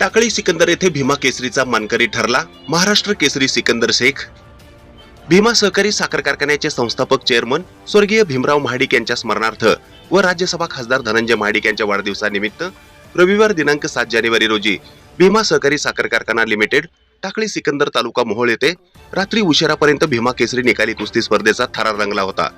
टाकळी सिकंदर येथे भीमा केसरीचा मानकरी ठरला. महाराष्ट्र केसरी सिकंदर शेख. भीमा सहकारी साखर कारखान्याचे संस्थापक चेअरमन स्वर्गीय भीमराव महाडिक यांच्या स्मरणार्थ व राज्यसभा खासदार धनंजय महाडिक यांच्या वाढदिवसानिमित्त रविवार दिनांक सात जानेवारी रोजी भीमा सहकारी साखर कारखाना लिमिटेड टाकळी सिकंदर तालुका मोहोळ येथे रात्री उशिरापर्यंत भीमा केसरी निकाली कुस्ती स्पर्धेचा थरार रंगला होता.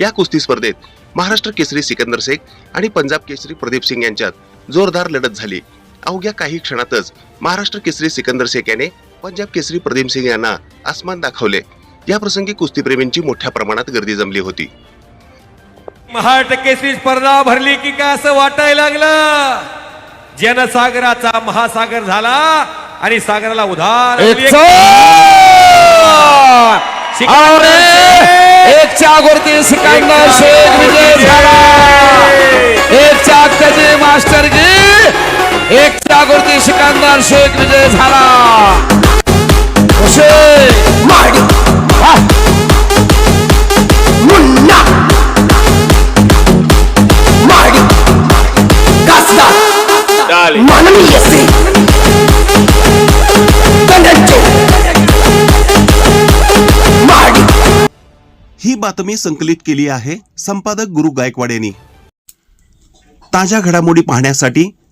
या कुस्ती स्पर्धेत महाराष्ट्र केसरी सिकंदर शेख आणि पंजाब केसरी प्रदीप सिंग यांच्यात जोरदार लढत झाली. अवघ्या काही क्षणातच महाराष्ट्र केसरी सिकंदर शेख याने पंजाब केसरी प्रदीप सिंग यांना आसमान दाखवले. या प्रसंगी कुस्तीप्रेमींची मोठ्या प्रमाणात गर्दी जमली होती. महाराष्ट्र केसरी स्पर्धा भरली की काय असं वाटायला लागलं? जनसागराचा महासागर झाला आणि सागराला उधार एक एक चागोरती सिकंदर शेख विजय झाला. एक चाक त्याचे मास्टर झाला ही बातमी संकलित केली आहे संपादक गुरु गायकवाड यांनी. ताज्या घडामोडी पाहण्यासाठी